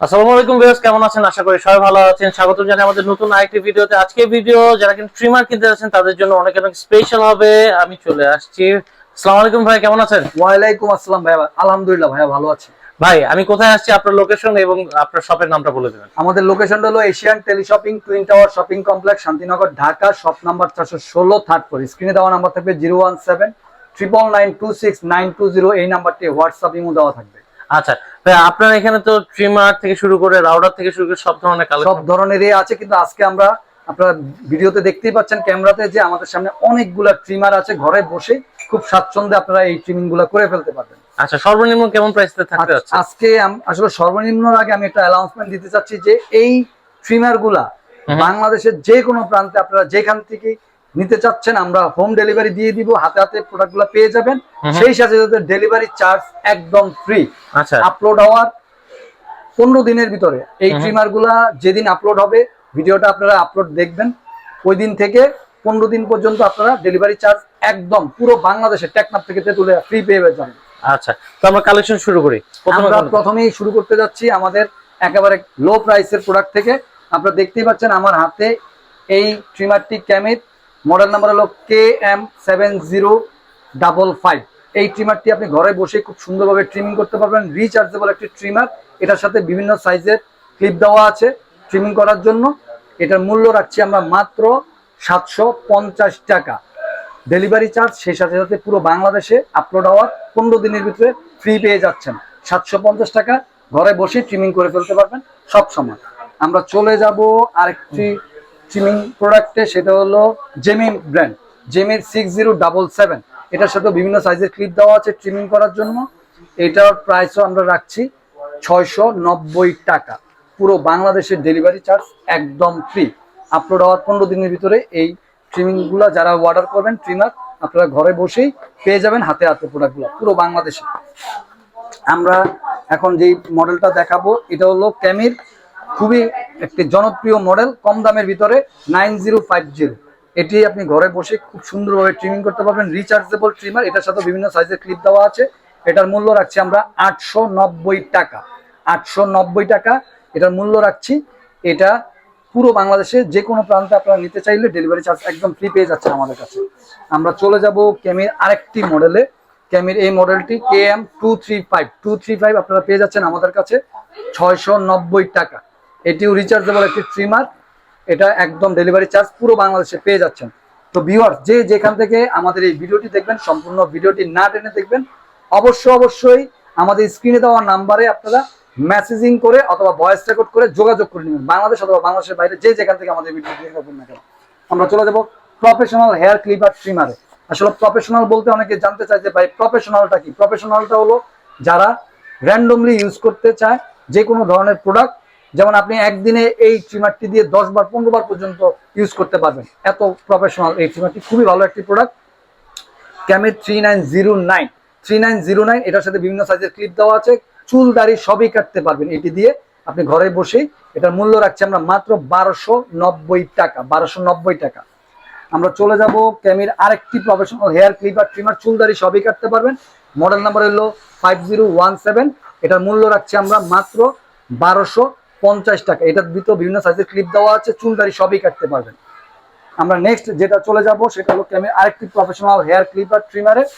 আসসালামু আলাইকুম ভিউয়ার্স কেমন আছেন? আশা করি সবাই ভালো আছেন। স্বাগত জানাই আমাদের নতুন আরেকটি ভিডিওতে। আজকে ভিডিও যারা কিন্তু ট্রিমার কিনতে যাচ্ছেন তাদের জন্য অনেক অনেক স্পেশাল হবে। আমি চলে আসছি। আসসালামু আলাইকুম ভাই কেমন আছেন? ওয়ালাইকুম আসসালাম ভাইয়া আলহামদুলিল্লাহ ভাইয়া ভালো আছি। ভাই আমি কোথায় আসছি? আপনার লোকেশন এবং আপনার শপের নামটা বলে দেবেন। আমাদের লোকেশনটা হলো Asian teleshopping twin tower shopping complex Shantinagar Dhaka shop number চারশো ষোলো থার্ড ফ্লোর স্ক্রিনে দেওয়া নাম্বার থাকবে zero one seven triple nine two six nine two zero এই নাম্বারটি হোয়াটসঅ্যাপ ইমো দেওয়া থাকবে। আচ্ছা ভাই আপনার এখানে তো ট্রিমার থেকে শুরু করে রাউডার থেকে শুরু করে সব ধরনের সব ধরনেরই আছে কিন্তু আজকে আমরা আপনারা ভিডিওতে দেখতেই পাচ্ছেন ক্যামেরাতে যে আমাদের সামনে অনেকগুলা ট্রিমার আছে ঘরে বসে খুব স্বাচ্ছন্দ্যে আপনারা এই ট্রিমিংগুলা করে ফেলতে পারবেন। আচ্ছা সর্বনিম্ন কেমন প্রাইসে থাকতে যাচ্ছে আজকে আসলে সর্বনিম্ন আগে আমি একটা অ্যানাউন্সমেন্ট দিতে চাচ্ছি যে এই ট্রিমারগুলা বাংলাদেশের যে কোনো প্রান্তে আপনারা যেখান থেকে নিতে চাচ্ছেন আমরা হোম ডেলিভারি দিয়ে দিব হাতে হাতে প্রোডাক্টগুলা পেয়ে যাবেন। সেই সাথে সাথে ডেলিভারি চার্জ একদম ফ্রি আচ্ছা। আপলোড হওয়ার পনেরো দিনের ভিতরে। এই হুম। ট্রিমারগুলা যেদিন আপলোড হবে ভিডিওটা আপনারা আপলোড দেখবেন। ওই দিন থেকে পনেরো দিন পর্যন্ত আপনারা ডেলিভারি চার্জ একদম পুরো বাংলাদেশে টেকনাফ থেকে তুলে ফ্রি পেয়ে যাবেন। আচ্ছা তো আমরা কালেকশন শুরু করি। আমরা প্রথমেই শুরু করতে যাচ্ছি আমাদের একেবারে লো প্রাইসের প্রোডাক্ট থেকে। আপনারা দেখতেই পাচ্ছেন আমার হাতে এই ট্রিমারটি ক্যামের মডেল নাম্বার হলো K M seven zero double five এই ট্রিমারটি আপনি ঘরে বসে খুব সুন্দরভাবে ট্রিমিং করতে পারবেন রিচার্জেবল একটি ট্রিমার এটার সাথে বিভিন্ন সাইজের ক্লিপ দেওয়া আছে ট্রিমিং করার জন্য। এটার মূল্য রাখছি আমরা মাত্র সাতশো পঞ্চাশ টাকা। ডেলিভারি চার্জ সেই সাথে সাথে পুরো বাংলাদেশে আপলোড হওয়ার পনেরো দিনের ভিতরে ফ্রি পেয়ে যাচ্ছেন। সাতশো পঞ্চাশ টাকা, ঘরে বসে ট্রিমিং করে ফেলতে পারবেন সব সময়। আমরা চলে যাব আরেকটি ট্রিমিং প্রোডাক্টে সেটা হলো জেমি ব্র্যান্ড জেমির সিক্স জিরো ডাবল সেভেন এটার সাথে বিভিন্ন সাইজের ক্লিপ দেওয়া আছে ট্রিমিং করার জন্য। এটার প্রাইসও আমরা রাখছি ছয়শো নব্বই টাকা। পুরো বাংলাদেশের ডেলিভারি চার্জ একদম ফ্রি আপলোড হওয়ার পনেরো দিনের ভিতরে এই ট্রিমিংগুলো যারা অর্ডার করবেন ট্রিমার আপনারা ঘরে বসেই পেয়ে যাবেন হাতে হাতে প্রোডাক্টগুলো পুরো বাংলাদেশে। আমরা এখন যেই মডেলটা দেখাবো, এটা হলো ক্যামির খুবই একটি জনপ্রিয় মডেল কম দামের ভিতরে নাইন জিরো ফাইভ জিরো। এটি আপনি ঘরে বসে খুব সুন্দরভাবে ট্রিমিং করতে পারবেন রিচার্জেবল ট্রিমার এটার সাথে বিভিন্ন সাইজের ক্লিপ দেওয়া আছে। এটার মূল্য রাখছি আমরা আটশো নব্বই টাকা। আটশো নব্বই টাকা, এটার মূল্য রাখছি। এটা পুরো বাংলাদেশে যে কোনো প্রান্তে আপনারা নিতে চাইলে ডেলিভারি চার্জ একদম ফ্রি পেয়ে যাচ্ছে আমাদের কাছে। আমরা চলে যাব ক্যামির আরেকটি মডেলে ক্যামির এই মডেলটি K M two three five two three five আপনারা পেয়ে যাচ্ছেন আমাদের কাছে ছয়শো নব্বই টাকা। এটিও রিচার্জেবল একটি ট্রিমার এটা একদম ডেলিভারি চার্জ পুরো বাংলাদেশে পেয়ে যাচ্ছেন। তো ভিউয়ার যে যেখান থেকে আমাদের এই ভিডিওটি দেখবেন, সম্পূর্ণ ভিডিওটি না টেনে দেখবেন অবশ্যই অবশ্যই আমাদের স্ক্রিনে দেওয়া নাম্বারে আপনারা মেসেজিং করে অথবা ভয়েস রেকর্ড করে যোগাযোগ করে নেবেন। বাংলাদেশ অথবা বাংলাদেশের বাইরে যে যেখান থেকে আমাদের ভিডিও দেখে থাকবেন না কেন। আমরা চলে যাব প্রফেশনাল হেয়ার ক্লিপার ট্রিমারে আসলে প্রফেশনাল বলতে অনেকে জানতে চায় যে ভাই প্রফেশনালটা কি? প্রফেশনালটা হলো যারা র্যান্ডমলি ইউজ করতে চায় যে কোনো ধরনের প্রোডাক্ট যেমন আপনি একদিনে এই ট্রিমারটি দিয়ে দশ বার পনেরো বার পর্যন্ত ইউজ করতে পারবেন। এত প্রফেশনাল এই ট্রিমারটি খুবই ভালো একটি product ক্যামের three nine zero nine three nine zero nine এটার সাথে বিভিন্ন সাইজের ক্লিপ দেওয়া আছে। চুল, দাড়ি সবই কাটতে পারবেন এটি দিয়ে। আপনি ঘরে বসেই এটার মূল্য রাখছি আমরা মাত্র বারোশো নব্বই টাকা, বারোশো নব্বই টাকা। আমরা চলে যাব ক্যামির আরেকটি প্রফেশনাল হেয়ার ক্লিপার ট্রিমার চুল, দাড়ি সবই কাটতে পারবেন। মডেল নাম্বার হলো ফাইভ জিরো ওয়ান সেভেন এটার মূল্য রাখছি আমরা মাত্র বারোশো পঞ্চাশ টাকা। এটার ভিতরে বিভিন্ন সাইজের ক্লিপ দেওয়া আছে চুল দাড়ি সবই কাটতে পারবেন। আমরা নেক্সট যেটা চলে যাব, সেটা হলো ক্যামের আরেকটি প্রফেশনাল হেয়ার ক্লিপার ট্রিমারের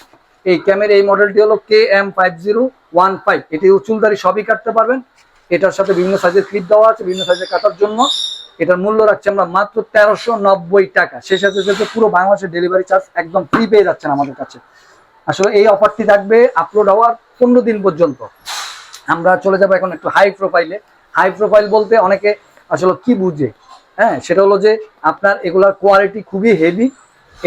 এই ক্যামের এই মডেলটি হলো K M five zero one five এটি চুলদারি সবই কাটতে পারবেন। এটার সাথে বিভিন্ন সাইজের ক্লিপ দেওয়া আছে, বিভিন্ন সাইজের কাটার জন্য। এটার মূল্য রাখছি আমরা মাত্র তেরোশো নব্বই টাকা। সে সাথে সাথে পুরো বাংলাদেশের ডেলিভারি চার্জ একদম ফ্রি পেয়ে যাচ্ছেন আমাদের কাছে। আসলে এই অফারটি থাকবে আপলোড হওয়ার পনেরো দিন পর্যন্ত। আমরা চলে যাব এখন একটু হাই প্রোফাইলে হাই প্রোফাইল বলতে অনেকে আসলে কি বুঝে? হ্যাঁ সেটা হলো যে আপনার এগুলার কোয়ালিটি খুবই হেভি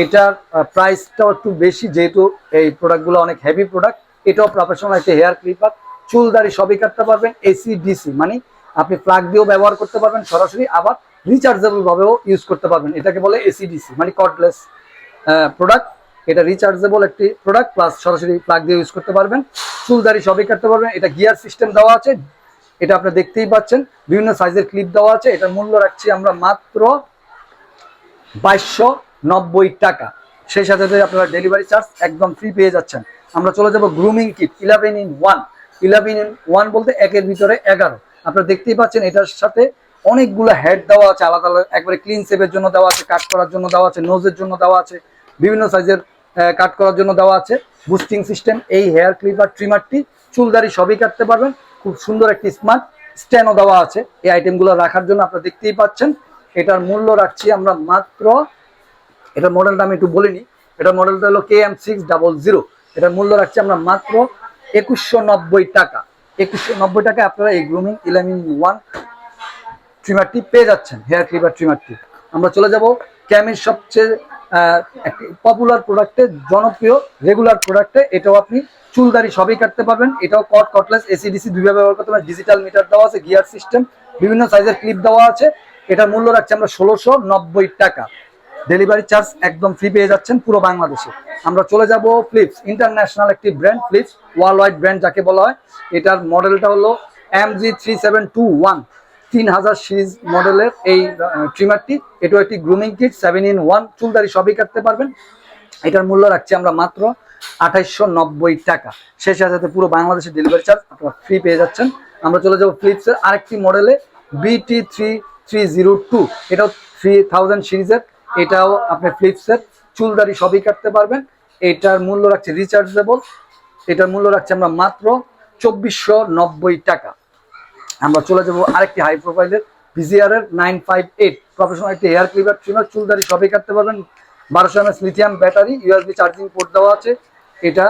এটার প্রাইসটাও একটু বেশি, যেহেতু এই প্রোডাক্টগুলো অনেক হেভি প্রোডাক্ট এটাও প্রফেশনাল একটা হেয়ার ক্লিপার চুল দাড়ি সবই কাটতে পারবেন এসি ডিসি মানে আপনি প্লাগ দিয়েও ব্যবহার করতে পারবেন, সরাসরি আবার রিচার্জেবল ভাবেও ইউজ করতে পারবেন, এটাকে বলে এসি ডিসি মানে কর্ডলেস প্রোডাক্ট এটা রিচার্জেবল একটি প্রোডাক্ট প্লাস সরাসরি প্লাগ দিয়ে ইউজ করতে পারবেন, চুল দাড়ি সবই কাটতে পারবেন, এটা গিয়ার সিস্টেম দেওয়া আছে এটা আপনি দেখতেই পাচ্ছেন। বিভিন্ন সাইজের ক্লিপ দেওয়া আছে। এটার মূল্য রাখছি আমরা মাত্র বাইশশো নব্বই টাকা। সেই সাথে সাথে আপনারা ডেলিভারি চার্জ একদম ফ্রি পেয়ে যাচ্ছেন। আমরা চলে যাব grooming kit eleven in one eleven in one বলতে একের ভিতরে এগারো। আপনারা দেখতেই পাচ্ছেন এটার সাথে অনেকগুলো হেড দেওয়া আছে। আলাদা আলাদা, একবারে ক্লিন সেভের জন্য দেওয়া আছে কাট করার জন্য দেওয়া আছে নোজের জন্য দেওয়া আছে, বিভিন্ন সাইজের কাট করার জন্য দেওয়া আছে। বুস্টিং সিস্টেম এই হেয়ার ক্লিপার ট্রিমারটি চুলদারি সবই কাটতে পারবেন। খুব সুন্দর একটি স্মার্ট স্ট্যান্ডও দেওয়া আছে। এই আইটেমগুলো রাখার জন্য আপনারা দেখতেই পাচ্ছেন, এটার মূল্য রাখছি আমরা মাত্র, এটার মডেলটা আমি একটু বলিনি, এটার মডেলটা হলো K M six double zero এটার মূল্য রাখছি আমরা মাত্র একুশশো নব্বই টাকা। একুশশো নব্বই টাকা আপনারা এই গ্রুমিং ইলেভেন ওয়ান ট্রিমারটি পেয়ে যাচ্ছেন হেয়ার ক্লিপার ট্রিমারটি আমরা চলে যাব ক্যামের সবচেয়ে পপুলার প্রোডাক্টে জনপ্রিয় রেগুলার প্রোডাক্টে এটাও আপনি চুলদারি সবই কাটতে পারবেন। এটাও কট কটলেস এসিডিসি দুইভাবে ব্যবহার করতে পারেন ডিজিটাল মিটার দেওয়া আছে গিয়ার সিস্টেম বিভিন্ন সাইজের ক্লিপ দেওয়া আছে। এটার মূল্য রাখছি আমরা ষোলোশো নব্বই টাকা। ডেলিভারি চার্জ একদম ফ্রি পেয়ে যাচ্ছেন পুরো বাংলাদেশে। আমরা চলে যাব ফ্লিপস ইন্টারন্যাশনাল একটি brand Philips world wide brand যাকে বলা হয়। এটার মডেলটা হলো M G three seven two one তিন হাজার সিরিজ মডেলের এই ট্রিমারটি এটাও একটি grooming kit seven in one চুলদারি সবই কাটতে পারবেন। এটার মূল্য রাখছি আমরা মাত্র আঠাইশশো টাকা। শেষ সাথে পুরো বাংলাদেশের ডেলিভারি চার্জ আপনারা ফ্রি পেয়ে যাচ্ছেন। আমরা চলে যাব ফ্লিপসের আরেকটি মডেলে BT three three zero two এটাও থ্রি থাউজেন্ড সিরিজের। এটাও আপনি ফ্লিপসের চুলদারি সবই কাটতে পারবেন। এটার মূল্য রাখছি রিচার্জেবল এটার মূল্য রাখছে আমরা মাত্র চব্বিশশো টাকা। আমরা চলে যাব আরেকটি হাই প্রোফাইলের ভিজিআর এর নাইন ফাইভ এইট প্রফেশনাল একটি হেয়ার ক্লিপার ট্রিমার চুলদারি সবই কাটতে পারবেন। বারোশো MS lithium battery USB charging port দেওয়া আছে। এটা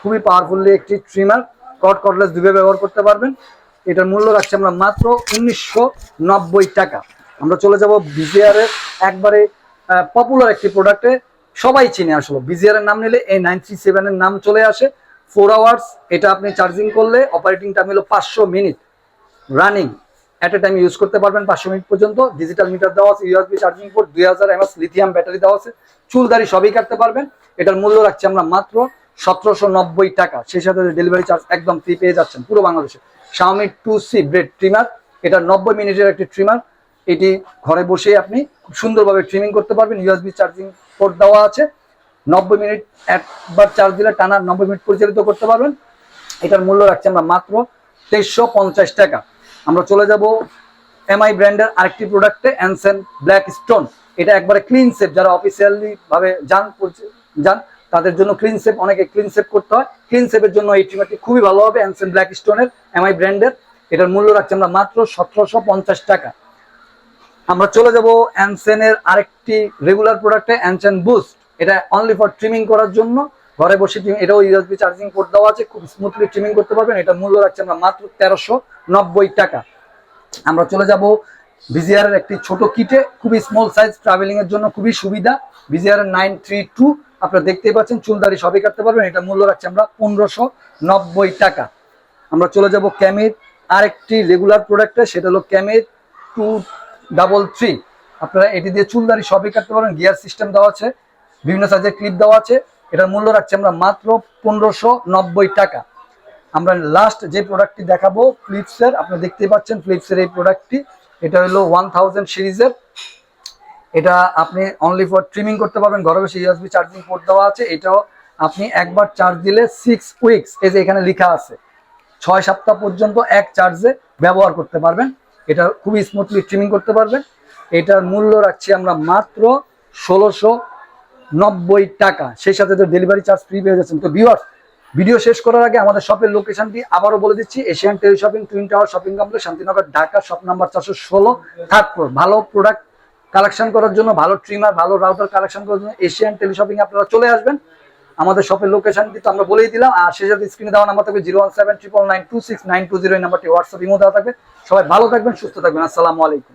খুবই পাওয়ারফুলি একটি ট্রিমার কট কটলেস দুবে ব্যবহার করতে পারবেন। এটার মূল্য রাখছি আমরা মাত্র উনিশশো নব্বই টাকা। আমরা চলে যাব ভিজিআর এর একবারে পপুলার একটি প্রোডাক্টে সবাই চিনে আসলো। ভিজিআর এর নাম নিলে এই নাইন থ্রি সেভেনের নাম চলে আসে। ফোর আওয়ার্স এটা আপনি চার্জিং করলে অপারেটিং টাইম হলো পাঁচশো minute running at a time use করতে পারবেন পাঁচশো মিনিট পর্যন্ত। ডিজিটাল মিটার দেওয়া আছে ইউএসবি চার্জিং পোর্ট দুই হাজার এমএস লিথিয়াম ব্যাটারি দেওয়া আছে। চুলদারি সবই কাটতে পারবেন। এটার মূল্য রাখছি আমরা মাত্র সতেরোশো নব্বই টাকা। সেই সাথে ডেলিভারি চার্জ একদম ফ্রি পেয়ে যাচ্ছেন পুরো বাংলাদেশে। Xiaomi two C blade trimmer এটা নব্বই মিনিটের একটি ট্রিমার এটি ঘরে বসেই আপনি খুব সুন্দরভাবে ট্রিমিং করতে পারবেন। ইউএসবি চার্জিং পোর্ট দেওয়া আছে। নব্বই মিনিট একবার চার্জ দিলে টানা নব্বই মিনিট পরিচালিত করতে পারবেন। এটার মূল্য রাখছি আমরা মাত্র তেইশশো পঞ্চাশ টাকা। আমরা চলে যাব এমআই ব্র্যান্ডের আরেকটি প্রোডাক্টে অ্যানসেন ব্ল্যাক স্টোন এটা একবারে ক্লিন সেপ যারা অফিসিয়ালি ভাবে যান যান, তাদের জন্য ক্লিন সেপ অনেকে ক্লিন সেপ করতে হয়। ক্লিন সেপের জন্য এই ট্রিমারটি খুবই ভালো হবে অ্যানসেন ব্ল্যাক স্টোনের এমআই ব্র্যান্ডের। এটার মূল্য রাখছি আমরা মাত্র সতেরোশো পঞ্চাশ টাকা। আমরা চলে যাব অ্যানসেনের আরেকটি রেগুলার প্রোডাক্টে অ্যানসেন বুস্ট এটা অনলি ফর ট্রিমিং করার জন্য। ঘরে বসে এটাও ইউএসবি চার্জিং পোর্ট দেওয়া আছে, খুব স্মুথলি ট্রিমিং করতে পারবেন। এটা মূল্য রাখছি আমরা মাত্র তেরোশো নব্বই টাকা। আমরা চলে যাব ভিজিআর একটি ছোট কিটে, খুবই স্মল সাইজ ট্রাভেলিং এর জন্য খুবই সুবিধা। ভিজিআর নাইন থ্রি টু, আপনারা দেখতেই পাচ্ছেন চুলদারি সবই কাটতে পারবেন। এটা মূল্য রাখছি আমরা পনেরোশো নব্বই টাকা। আমরা চলে যাব ক্যামের আরেকটি রেগুলার প্রোডাক্টে সেটা হলো ক্যামের টু ডাবল থ্রি। আপনারা এটি দিয়ে চুলদারি সবই কাটতে পারবেন। গিয়ার সিস্টেম দেওয়া আছে, বিভিন্ন সাইজের ক্লিপ দেওয়া আছে। এটার মূল্য রাখছি আমরা মাত্র পনেরোশো টাকা। আমরা লাস্ট যে প্রোডাক্টটি দেখাবো ফ্লিপসের আপনি দেখতেই পাচ্ছেন ফ্লিপসের এই প্রোডাক্টটি এটা হলো ওয়ান থাউজেন্ড সিরিজের। এটা আপনি অনলি ফর ট্রিমিং করতে পারবেন, ঘরে বসে ইউএসবি চার্জিং পোর্ট দেওয়া আছে। এটাও আপনি একবার চার্জ দিলে সিক্স উইকস এই যে এখানে লেখা আছে। ছয় সপ্তাহ পর্যন্ত এক চার্জে ব্যবহার করতে পারবেন। এটা খুবই স্মুথলি ট্রিমিং করতে পারবেন। এটার মূল্য রাখছি আমরা মাত্র ষোলোশো নব্বই টাকা। সেই সাথে তো ডেলিভারি চার্জ ফ্রি পেয়ে যাচ্ছেন। তো ভিউয়ার্স ভিডিও শেষ করার আগে আমাদের শপের লোকেশনটি আবারও বলে দিচ্ছি Asian tele shopping twin tower shopping complex Shantinagar, Dhaka shop number চারশো ষোলো থার্ড ফ্লোর ভালো প্রোডাক্ট কালেকশন করার জন্য, ভালো ট্রিমার ভালো রাউটার কালেকশন করার জন্য এশিয়ান টেলি শপিং আপনারা চলে আসবেন। আমাদের শপের লোকেশনটি তো আমরা বলেই দিলাম, আর সেই সাথে স্ক্রিনে দেওয়া নাম্বার থাকবে zero one seven triple nine two six nine two zero এই নাম্বারটি হোয়াটসঅ্যাপ ইমো দেওয়া থাকবে। সবাই ভালো থাকবেন, সুস্থ থাকবেন। আসসালামু আলাইকুম।